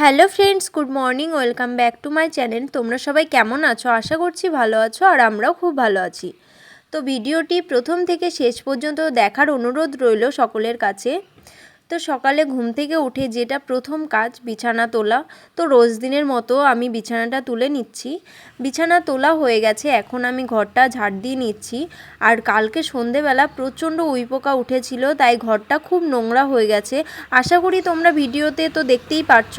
Hello friends, good morning, welcome back to my channel. তোমরা সবাই কেমন আছো? আশা করছি ভালো আছো আর আমরাও খুব ভালো আছি। তো ভিডিওটি প্রথম থেকে শেষ পর্যন্ত দেখার অনুরোধ রইল সকলের কাছে। তো সকালে ঘুম থেকে উঠে যেটা প্রথম কাজ, বিছানা তোলা। তো রোজ দিনের মতো আমি বিছানাটা তুলে নিচ্ছি। বিছানা তোলা হয়ে গেছে, এখন আমি ঘরটা ঝাড় দিয়ে নিচ্ছি। আর কালকে সন্ধেবেলা প্রচণ্ড উইপোকা উঠেছিল, তাই ঘরটা খুব নোংরা হয়ে গেছে। আশা করি তোমরা ভিডিওতে তো দেখতেই পারছ।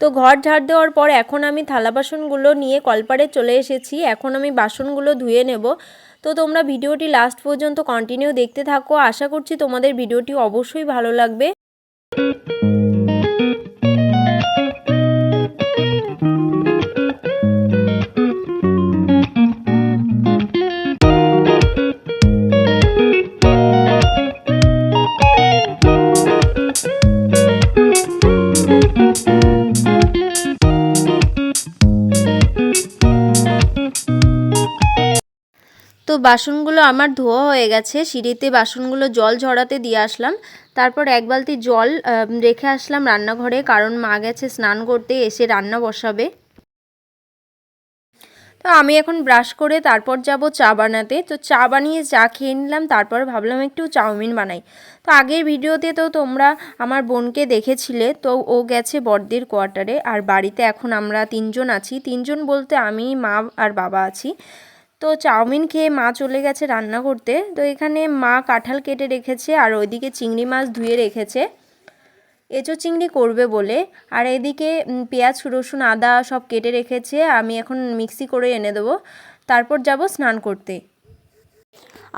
তো ঘর ঝাড় দেওয়ার পর এখন আমি থালা বাসনগুলো নিয়ে কলপারে চলে এসেছি। এখন আমি বাসনগুলো ধুয়ে নেব। তো তোমরা ভিডিওটি লাস্ট পর্যন্ত কন্টিনিউ দেখতে থাকো। আশা করছি তোমাদের ভিডিওটি অবশ্যই ভালো লাগবে। তো বাসনগুলো আমার ধোয়া হয়ে গেছে, সিঁড়িতে বাসনগুলো জল ঝরাতে দিয়ে আসলাম। তারপর এক বালতি জল রেখে আসলাম রান্নাঘরে, কারণ মা গেছে স্নান করতে, এসে রান্না বসাবে। তো আমি এখন ব্রাশ করে তারপর যাব চা বানাতে। তো চা বানিয়ে চা খেয়ে নিলাম, তারপর ভাবলাম একটু চাউমিন বানাই। তো আগের ভিডিওতে তো তোমরা আমার বোনকে দেখেছিলে, তো ও গেছে বড়দের কোয়ার্টারে, আর বাড়িতে এখন আমরা তিনজন আছি। তিনজন বলতে আমি, মা আর বাবা আছি। তো চাউমিন খেয়ে মা চলে গেছে রান্না করতে। তো এখানে মা কাঁঠাল কেটে রেখেছে আর ওইদিকে চিংড়ি মাছ ধুয়ে রেখেছে। এঁচো চিংড়ি করবে বলে। আর এদিকে পেঁয়াজ, রসুন, আদা সব কেটে রেখেছে। আমি এখন মিক্সি করে এনে দেবো। তারপর যাব স্নান করতে।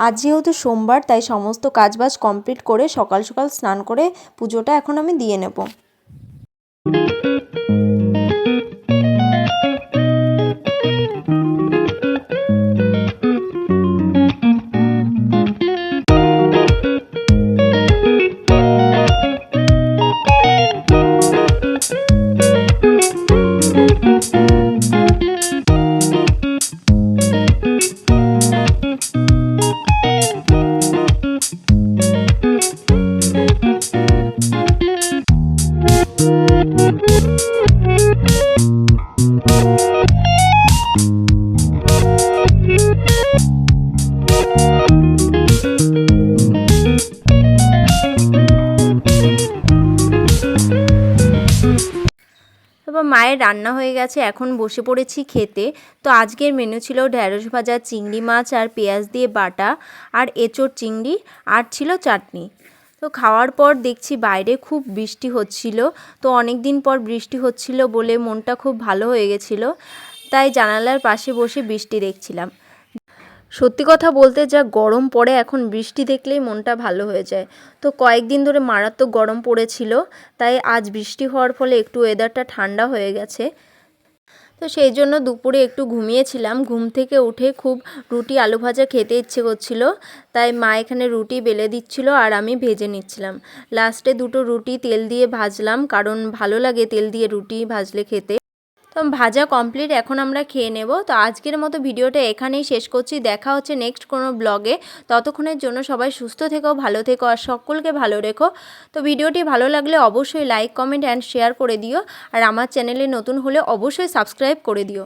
আজ যেহেতু সোমবার, তাই সমস্ত কাজবাজ কমপ্লিট করে সকাল সকাল স্নান করে পুজোটা এখন আমি দিয়ে নেব। তারপর মায়ের রান্না হয়ে গেছে, এখন বসে পড়েছি খেতে। তো আজকের মেনু ছিল ঢ্যাঁড়স ভাজা, চিংড়ি মাছ আর পেঁয়াজ দিয়ে বাটা আর এঁচোর চিংড়ি আর ছিল চাটনি। তো খাওয়ার পর দেখছি বাইরে খুব বৃষ্টি হচ্ছিল। তো অনেক দিন পর বৃষ্টি হচ্ছিল বলে মনটা খুব ভালো হয়ে গেছিল। তাই জানালার পাশে বসে বৃষ্টি দেখছিলাম। সত্যি কথা বলতে যা গরম পড়ে, এখন বৃষ্টি দেখলেই মনটা ভালো হয়ে যায়। তো কয়েকদিন ধরে মারাত্মক গরম পড়েছিল, তাই আজ বৃষ্টি হওয়ার ফলে একটু ওয়েদারটা ঠান্ডা হয়ে গেছে। তো সেই জন্য দুপুরে একটু ঘুমিয়েছিলাম। ঘুম থেকে উঠে খুব রুটি আলু ভাজা খেতে ইচ্ছে করছিল, তাই মা এখানে রুটি বেলে দিচ্ছিল আর আমি ভেজে নিচ্ছিলাম। লাস্টে দুটো রুটি তেল দিয়ে ভাজলাম, কারণ ভালো লাগে তেল দিয়ে রুটি ভাজলে খেতে। ভাজা কমপ্লিট এখন আমরা খেয়ে নেব। তো আজকের মতো ভিডিওটা এখানেই শেষ করছি। দেখা হচ্ছে নেক্সট কোনো ব্লগে ততক্ষণের জন্য সবাই সুস্থ থেকো, ভালো থেকো আর সকলকে ভালো রেখো। তো ভিডিওটি ভালো লাগলে অবশ্যই লাইক কমেন্ট অ্যান্ড শেয়ার করে দিও। আর আমার চ্যানেলে নতুন হলে অবশ্যই সাবস্ক্রাইব করে দিও।